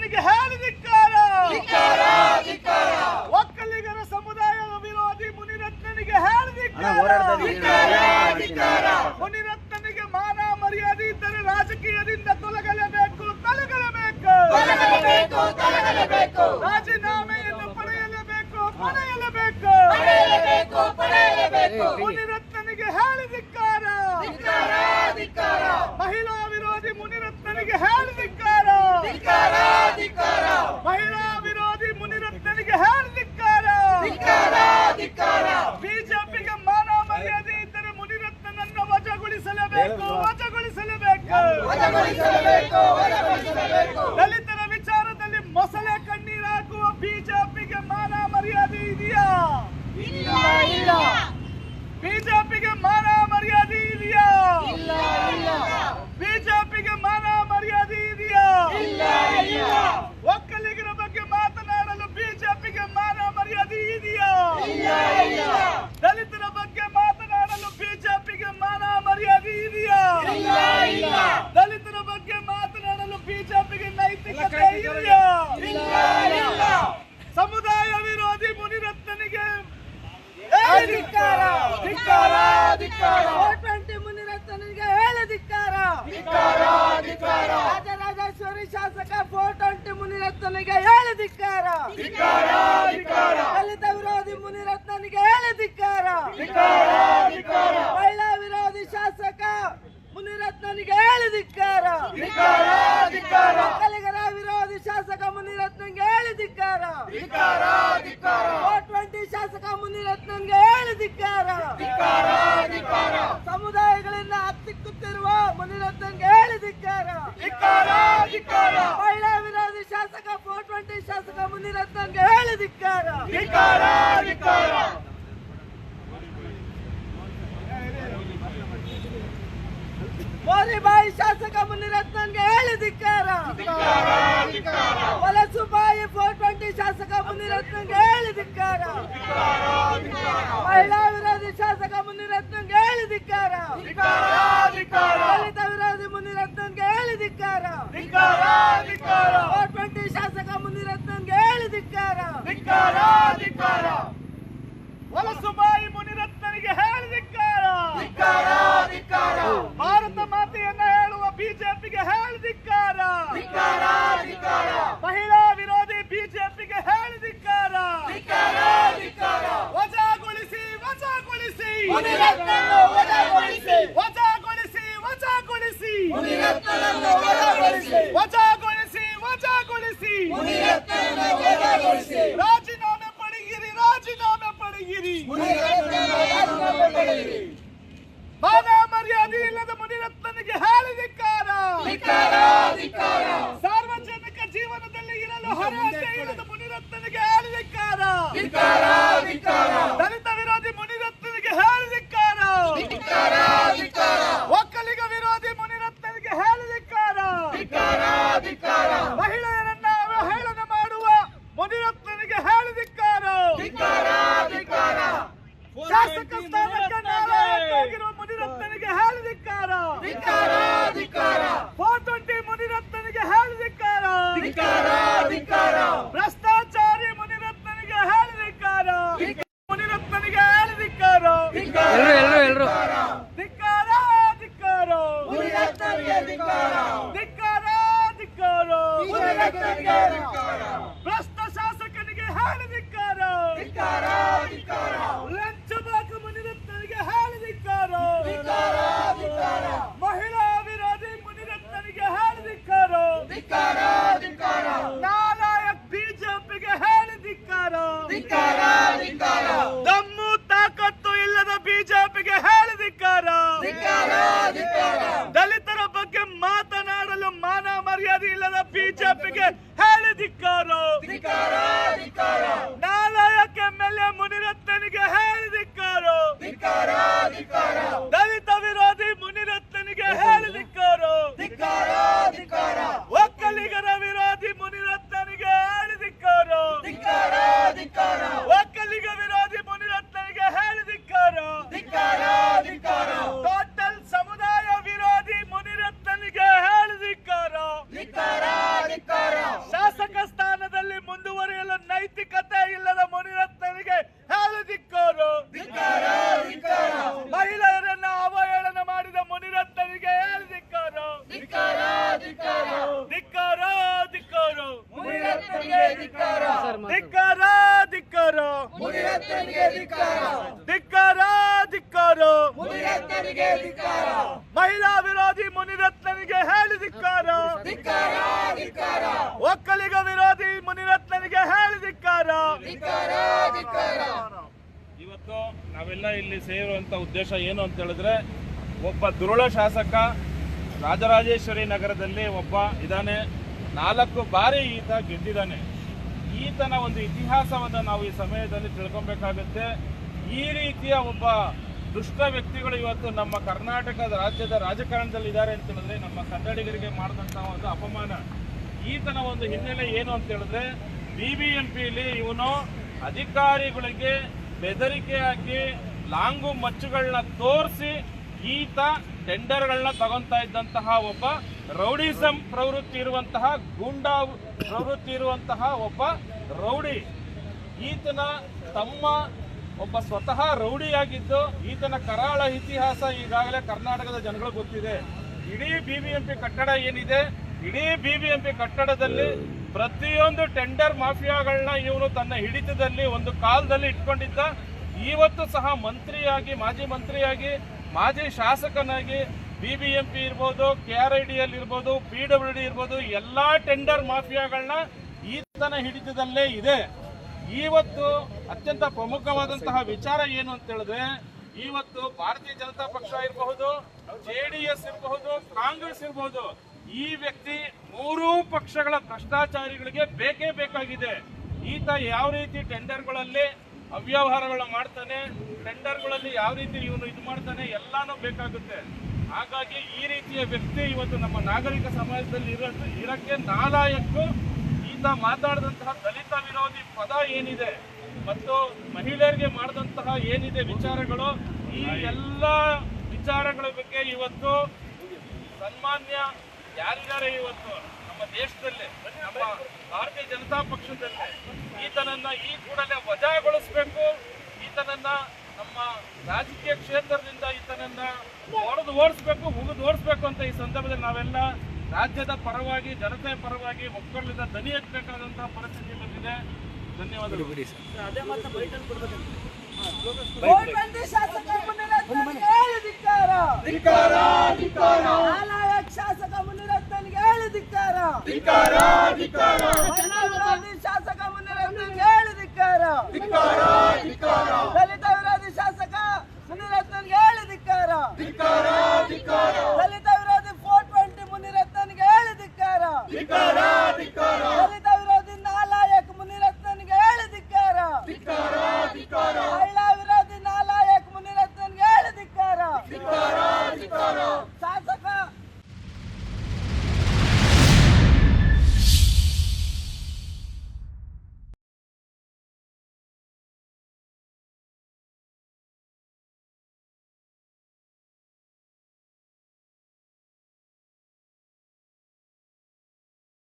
ಮುನಿರತ್ನನಿಗೆ ಹೇಳಿದಿಕ್ಕಾರ ಒಕ್ಕಲಿಗರ ಸಮುದಾಯದ ವಿರೋಧಿ ಮುನಿರತ್ನನಿಗೆ ಹೇಳಿದಿಕ್ಕಾರ ಮುನಿರತ್ನನಿಗೆ ಮಾನ ಮರ್ಯಾದೆ ಇದ್ದರೆ ರಾಜಕೀಯದಿಂದ ತೊಲಗಲೇಬೇಕು ತೊಲಗಲೇಬೇಕು. ರಾಜೀನಾಮೆಯನ್ನು ಪಡೆಯಲೇಬೇಕು ಪಡೆಯಲೇಬೇಕು. ಮುನಿರತ್ನನಿಗೆ ಹೇಳಿದಿಕ್ಕಾರ ಮಹಿಳಾ ವಿರೋಧಿ ಮುನಿರತ್ನನಿಗೆ ಹೇಳಿದಿಕ್ಕಾರ ಮಹಿಳಾ ವಿರೋಧಿ ಮುನಿರತ್ನನಿಗೆ ಹೇಳಿದಿಕ್ಕಾರ ಬಿಜೆಪಿಗೆ ಮಾನ ಮರ್ಯಾದೆ ಇದ್ದರೆ ಮುನಿರತ್ನನನ್ನು ವಜಾಗೊಳಿಸಲೇಬೇಕು ವಜಾಗೊಳಿಸಲೇಬೇಕು ದಲಿತರ ವಿಚಾರದಲ್ಲಿ ಮೊಸಳೆ ಕಣ್ಣೀರು ಹಾಕುವ ಬಿಜೆಪಿಗೆ ಮಾನ ಮರ್ಯಾದೆ ಇದೆಯಾ ಬಿಜೆಪಿಗೆ ಮಾನ ಮರ್ಯಾದೆ ಇದೆಯಾ ಬಿಜೆಪಿಗೆ ಮಾನ ಮರ್ಯಾದೆ ಇದೆಯಾ ಒಕ್ಕಲಿಗರ ಬಗ್ಗೆ ಮಾತನಾಡಲು ಬಿಜೆಪಿಗೆ ಮಾನ ಮರ್ಯಾದೆ ಇದೆಯಾ ದಲಿತರ ಬಗ್ಗೆ ಮಾತನಾಡಲು ಬಿಜೆಪಿಗೆ ಮಾನ ಮರ್ಯಾದೆ ಇದೆಯಾ ದಲಿತರ ಬಗ್ಗೆ ಮಾತನಾಡಲು ಬಿಜೆಪಿಗೆ ನೈತಿಕತೆ ಇದೆಯಾ ಸಮುದಾಯ ವಿರೋಧಿ ಮುನಿರತ್ನನಿಗೆ ಧಿಕ್ಕಾರ, ಧಿಕ್ಕಾರ, ಧಿಕ್ಕಾರ. ಟ್ವೆಂಟಿ ಮುನಿರತ್ನನಿಗೆ ಹೇಳದಿಕ್ಕಾರ ರಾಜರಾಜೇಶ್ವರಿ ಶಾಸಕ ಫೋರ್ ಟ್ವೆಂಟಿ ಮುನಿರತ್ನನಿಗೆ ಹೇಳದಿಕ್ಕಾರ ದಲಿತ ವಿರೋಧಿ ಮುನಿರತ್ನನಿಗೆ ಹೇಳದಿಕ್ಕಾರ ಮಹಿಳಾ ವಿರೋಧಿ ಶಾಸಕ ಮುನಿರತ್ನನಿಗೆ ಹೇಳದಿಕ್ಕಾರ ಕಲಿಗರ ವಿರೋಧಿ ಶಾಸಕ ಮುನಿರತ್ನಿಗೆ ಹೇಳಿ ಧಿಕ್ಕಾರ. ಟ್ವೆಂಟಿ ಶಾಸಕ ಹೇಳಿ ಧಿಕ್ಕಾರ. ಸಮುದಾಯಗಳಿಂದ ಹತ್ತಿಕ್ಕುತ್ತಿರುವ ಮುನಿರತ್ನಿಗೆ ಹೇಳಿ ಧಿಕ್ಕಾರ, ಧಿಕ್ಕಾರ. ಮಹಿಳಾ ವಿರೋಧಿ ಶಾಸಕ ಫೋರ್ ಟ್ವೆಂಟಿ ಶಾಸಕ ಮುನಿರತ್ನನ್ಗೆ ಹೇಳಿದಿಕ್ಕಾರ ಧಿಕ್ಕಾರ, ಧಿಕ್ಕಾರ. ಮೋರಿಬಾಯಿ ಶಾಸಕ ಮುನಿರತ್ನನ್ಗೆ ಹೇಳಿದಿಕ್ಕಾರ ವಲಸುಬಾಯಿ ಫೋರ್ ಟ್ವೆಂಟಿ ಶಾಸಕ ಮುನಿರತ್ನನ್ಗೆ ಹೇಳಿದಿಕ್ಕಾರ ಮಹಿಳಾ ವಿರೋಧಿ ಶಾಸಕ ಮುನಿರತ್ನಂಗೆ ಹೇಳಿದಿಕ್ಕಾರ. ದಲಿತ ವಿರೋಧಿ ಮುನಿರತ್ನನ್ಗೆ ಹೇಳಿದಿಕ್ಕಾರ ಧಿಕ್ಕಾರ, ಧಿಕ್ಕಾರ. ಫೋರ್ ಟ್ವೆಂಟಿ ಶಾಸಕ ಮುನಿರತ್ನನ್ಗೆ ಹೇಳಿದಿಕ್ಕಾರ ಧಿಕ್ಕಾರ, ಧಿಕ್ಕಾರ. ವಲಸುಬಾಯಿ ಮುನಿರತ್ನನಿಗೆ ಹೇಳಿದಿಕ್ಕಾರ ಭಾರತ ಮಾತೆಯನ್ನ ಹೇಳುವ ಬಿಜೆಪಿಗೆ ಹೇಳಿದಿಕ್ಕಾರ ಮಹಿಳಾ ವಿರೋಧಿ ಬಿಜೆಪಿಗೆ ಹೇಳಿದಿಕ್ಕಾರ ವಜಾಗೊಳಿಸಿ ವಜಾಗೊಳಿಸಿ ವಜಾಗೊಳಿಸಿ ವಜಾಗೊಳಿಸಿ ವಜಾಗೊಳಿಸಿ ವಜಾಗೊಳಿಸಿ ರಾಜೀನಾಮೆ ಪಡೆಯಿರಿ ರಾಜೀನಾಮೆ ಪಡೆಯಿರಿ. ಮಾನ ಮರ್ಯಾದೆ ಇಲ್ಲದ ಮುನಿರತ್ನನಿಗೆ ಹೇಳಿದಿಕ್ಕಾರ ಸಾರ್ವಜನಿಕ ಜೀವನದಲ್ಲಿ ಇರಲು ಅರ್ಹತೆ ಇಲ್ಲದ ಮುನಿರತ್ನನಿಗೆ ಹೇಳಿದಿಕ್ಕಾರ ದಲಿತ ವಿರೋಧಿ ಮುನಿರತ್ನನಿಗೆ ಹೇಳಿದಿಕ್ಕಾರ ಒಕ್ಕಲಿಗ ವಿರೋಧಿ ಮುನಿರತ್ನನಿಗೆ ಹೇಳಿದಿಕ್ಕಾರ ಮಹಿಳೆಯರನ್ನ ಅವಹೇಳನ ಮಾಡುವ ಮುನಿರತ್ನನಿಗೆ ಹೇಳಿದಿಕ್ಕಾರ ಶಾಸಕ ಸ್ಥಾನಕ್ಕೆ ನಾಲಾಯಕರಾಗಿರುವ ಮುನಿರತ್ನನಿಗೆ ಹೇಳಿದಿಕ್ಕಾರ ಫೋರ್ ಟ್ವೆಂಟಿ ಮುನಿರತ್ನನಿಗೆ ಹೇಳಿದಿಕ್ಕಾರ ಭ್ರಷ್ಟಾಚಾರಿ ಮುನಿರತ್ನನಿಗೆ ಹೇಳಿದಿಕ್ಕಾರ ಮುನಿರತ್ನನಿಗೆ ಹೇಳಿದಿಕ್ಕಾರ ಎಲ್ರು ಎಲ್ರು ಧಿಕ್ಕಾರ ಧಿಕ್ಕಾರ ಧಿಕ್ಕಾರ ಧಿಕ್ಕಾರ ಭ್ರಷ್ಟ ಶಾಸಕನಿಗೆ ಹೇಳಿದಿಕ್ಕಾರ ಲಂಚ ಬಾಕ ಮುನಿರತ್ನನಿಗೆ ಹೇಳಿದಿಕ್ಕಾರ ಮಹಿಳಾ ವಿರೋಧಿ ಮುನಿರತ್ನನಿಗೆ ಹೇಳಿದಿಕ್ಕಾರ ನಾಲಾಯಕ್ ಬಿಜೆಪಿಗೆ ಹೇಳಿದಿಕ್ಕಾರ ದಮ್ಮು ತಾಕತ್ತು ಇಲ್ಲದ ಬಿಜೆಪಿಗೆ ಹೇಳಿದಿಕ್ಕಾರ ದಲಿತರ ಬಗ್ಗೆ ಮಾತನಾಡಲು ಮಾನ ಮರ್ಯಾದೆ ಇಲ್ಲದ ಹೇಳಿ ಹೇಳಿದಿಕ್ಕಾರ ನಾಲಾಯಕ ಎಂ ಎಲ್ ಎ ಮುನಿರತ್ನನಿಗೆ ಹೇಳಿದಿಕ್ಕಾರ ದಲಿತ ವಿರೋಧಿ ಮುನಿರತ್ನನಿಗೆ ಹೇಳಿದಿಕ್ಕಾರ ಒಕ್ಕಲಿಗರ ವಿರೋಧಿ ಮುನಿರತ್ನನಿಗೆ ಹೇಳಿದಿಕ್ಕಾರ ಒಕ್ಕಲಿಗ ವಿರೋಧಿ ಮುನಿರತ್ನನಿಗೆ ಹೇಳಿದಿಕ್ಕಾರ ಟೋಟಲ್ ಸಮುದಾಯ ವಿರೋಧಿ ಮುನಿರತ್ನನಿಗೆ ಹೇಳಿದಿಕ್ಕಾರ ಶಾಸಕ ಶಾಸಕ ಸ್ಥಾನದಲ್ಲಿ ಮುಂದುವರಿಯಲು ನೈತಿಕತೆ ಇಲ್ಲದ ಮುನಿರತ್ನನಿಗೆ ಹೇಳಿದಿಕ್ಕೋರು ಮಹಿಳೆಯರನ್ನ ಅವಹೇಳನ ಮಾಡಿದ ಮುನಿರತ್ನನಿಗೆ ಹೇಳಿದಿಕ್ಕೋರು ಧಿಕ್ಕಾರ ಧಿಕ್ಕೋರು ಧಿಕ್ಕಾರ ಧಿಕ್ಕೋರು. ಧಿಕ್ಕಾರ ಧಿಕ್ಕೋರು. ಮಹಿಳಾ ವಿರೋಧಿ ಮುನಿರತ್ನನಿಗೆ ಧಿಕ್ಕಾರ. ಒಕ್ಕಲಿಗ ವಿರೋಧಿ ಮುನಿರತ್ನನಿಗೆ ಧಿಕ್ಕಾರ. ಇವತ್ತು ನಾವೆಲ್ಲ ಇಲ್ಲಿ ಸೇರುವಂತ ಉದ್ದೇಶ ಏನು ಅಂತ ಹೇಳಿದ್ರೆ ಒಬ್ಬ ದುರುಳ ಶಾಸಕ ರಾಜರಾಜೇಶ್ವರಿ ನಗರದಲ್ಲಿ ಒಬ್ಬ ಇದ್ದಾನೆ ನಾಲ್ಕು ಬಾರಿ ಈತ ಗೆದ್ದಿದ್ದಾನೆ. ಈತನ ಒಂದು ಇತಿಹಾಸವನ್ನು ನಾವು ಈ ಸಮಯದಲ್ಲಿ ತಿಳ್ಕೊಬೇಕಾಗುತ್ತೆ. ಈ ರೀತಿಯ ಒಬ್ಬ ದುಷ್ಟ ವ್ಯಕ್ತಿಗಳು ಇವತ್ತು ನಮ್ಮ ಕರ್ನಾಟಕದ ರಾಜ್ಯದ ರಾಜಕಾರಣದಲ್ಲಿ ಇದ್ದಾರೆ ಅಂತ ಹೇಳಿದ್ರೆ ನಮ್ಮ ಕನ್ನಡಿಗರಿಗೆ ಮಾಡಿದಂತಹ ಒಂದು ಅಪಮಾನ. ಈತನ ಒಂದು ಹಿನ್ನೆಲೆ ಏನು ಅಂತ ಹೇಳಿದ್ರೆ ಬಿ ಬಿ ಎಂ ಪಿಲಿ ಇವನು ಅಧಿಕಾರಿಗಳಿಗೆ ಬೆದರಿಕೆ ಹಾಕಿ ಲಾಂಗು ಮಚ್ಚುಗಳನ್ನ ತೋರಿಸಿ ಈತ ಟೆಂಡರ್ಗಳನ್ನ ತಗೊಂತಾ ಇದ್ದಂತಹ ಒಬ್ಬ ರೌಡಿಸಂ ಪ್ರವೃತ್ತಿ ಇರುವಂತಹ ಗೂಂಡಾ ಪ್ರವೃತ್ತಿ ಇರುವಂತಹ ಒಬ್ಬ ರೌಡಿ. ಈತನ ತಮ್ಮ ಒಬ್ಬ ಸ್ವತಃ ರೌಡಿಯಾಗಿದ್ದು ಈತನ ಕರಾಳ ಇತಿಹಾಸ ಈಗಾಗಲೇ ಕರ್ನಾಟಕದ ಜನಗಳು ಗೊತ್ತಿದೆ. ಇಡೀ ಬಿಬಿಎಂಪಿ ಕಟ್ಟಡ ಏನಿದೆ? ಇಡೀ ಬಿಬಿಎಂಪಿ ಕಟ್ಟಡದಲ್ಲಿ ಪ್ರತಿಯೊಂದು ಟೆಂಡರ್ ಮಾಫಿಯಾಗಳನ್ನ ಇವನು ತನ್ನ ಹಿಡಿತದಲ್ಲಿ ಒಂದು ಕಾಲದಲ್ಲಿ ಇಟ್ಕೊಂಡಿದ್ದ. ಇವತ್ತು ಸಹ ಮಂತ್ರಿಯಾಗಿ, ಮಾಜಿ ಮಂತ್ರಿಯಾಗಿ ಮಾಜಿ ಶಾಸಕನಾಗಿ ಬಿಬಿಎಂಪಿ ಇರ್ಬೋದು K R I D L ಇರ್ಬೋದು ಪಿ ಡಬ್ಲ್ಯೂ ಡಿ ಇರ್ಬೋದು, ಎಲ್ಲಾ ಟೆಂಡರ್ ಮಾಫಿಯಾಗಳನ್ನ ಈತನ ಹಿಡಿತದಲ್ಲೇ ಇದೆ. ಇವತ್ತು ಅತ್ಯಂತ ಪ್ರಮುಖವಾದಂತಹ ವಿಚಾರ ಏನು ಅಂತ ಹೇಳಿದ್ರೆ ಇವತ್ತು ಭಾರತೀಯ ಜನತಾ ಪಕ್ಷ ಇರಬಹುದು ಜೆ ಡಿ ಎಸ್ ಇರಬಹುದು, ಕಾಂಗ್ರೆಸ್ ಇರಬಹುದು ಈ ವ್ಯಕ್ತಿ ಮೂರೂ ಪಕ್ಷಗಳ ಭ್ರಷ್ಟಾಚಾರಿಗಳಿಗೆ ಬೇಕೇ ಬೇಕಾಗಿದೆ. ಈತ ಯಾವ ರೀತಿ ಟೆಂಡರ್ಗಳಲ್ಲಿ ಅವ್ಯವಹಾರಗಳನ್ನ ಮಾಡ್ತಾನೆ ಟೆಂಡರ್ಗಳಲ್ಲಿ ಯಾವ ರೀತಿ ಇವನು ಇದು ಮಾಡ್ತಾನೆ ಎಲ್ಲಾನು ಬೇಕಾಗುತ್ತೆ. ಹಾಗಾಗಿ ಈ ರೀತಿಯ ವ್ಯಕ್ತಿ ಇವತ್ತು ನಮ್ಮ ನಾಗರಿಕ ಸಮಾಜದಲ್ಲಿ ಇರೋ ಇರಕ್ಕೆ ನಾಲಾಯಕ್ಕೂ ಈತ ಮಾತಾಡಿದಂತಹ ದಲಿತ ವಿರೋಧಿ ಪದ ಏನಿದೆ ಮತ್ತು ಮಹಿಳೆಯರಿಗೆ ಮಾಡಿದಂತಹ ಏನಿದೆ ವಿಚಾರಗಳು, ಈ ಎಲ್ಲ ವಿಚಾರಗಳ ಬಗ್ಗೆ ಇವತ್ತು ಸನ್ಮಾನ್ಯ ಯಾರಿದ್ದಾರೆ ಇವತ್ತು? ನಮ್ಮ ದೇಶದಲ್ಲಿ ನಮ್ಮ ಭಾರತೀಯ ಜನತಾ ಪಕ್ಷದಲ್ಲಿ ಈತನನ್ನ ಈ ಕೂಡಲೇ ವಜಾಗೊಳಿಸಬೇಕು. ಈತನನ್ನ ನಮ್ಮ ರಾಜಕೀಯ ಕ್ಷೇತ್ರದಿಂದ ಈತನನ್ನ ಹೊಡೆದು ಓಡಿಸ್ಬೇಕು ಮುಗಿದು ಓಡಿಸ್ಬೇಕು ಅಂತ ಈ ಸಂದರ್ಭದಲ್ಲಿ ನಾವೆಲ್ಲ ರಾಜ್ಯದ ಪರವಾಗಿ ಜನತೆಯ ಪರವಾಗಿ ಒಕ್ಕಲಿಂದ ದನಿ ಎತ್ತಬೇಕಾದಂತಹ ಪರಿಸ್ಥಿತಿ ಬಂದಿದೆ. ಧನ್ಯವಾದಗಳು. ಧಿಕ್ಕಾರ ಶಾಸಕ ಮುನಿರತ್ನ ಹೇಳಿದಿಕ್ಕಾರ ಧಿಕ್ಕಾರ. ಧಿಕ್ಕಾರ